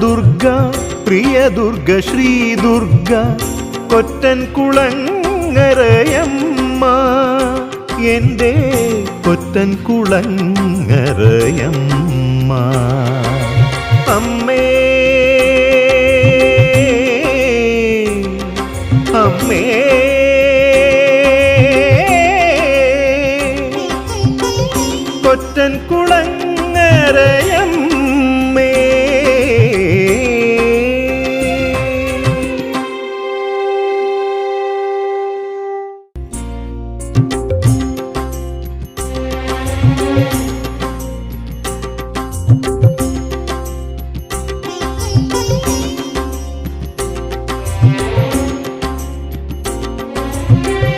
ദുർഗ പ്രിയ ദുർഗ ശ്രീ ദുർഗ കൊറ്റൻ കുളങ്ങരയമ്മ. എന്റെ കൊറ്റൻ കുളങ്ങരയമ്മ. അമ്മേ അമ്മേ. കൊറ്റൻ കുളങ്ങരയമ്മ. Música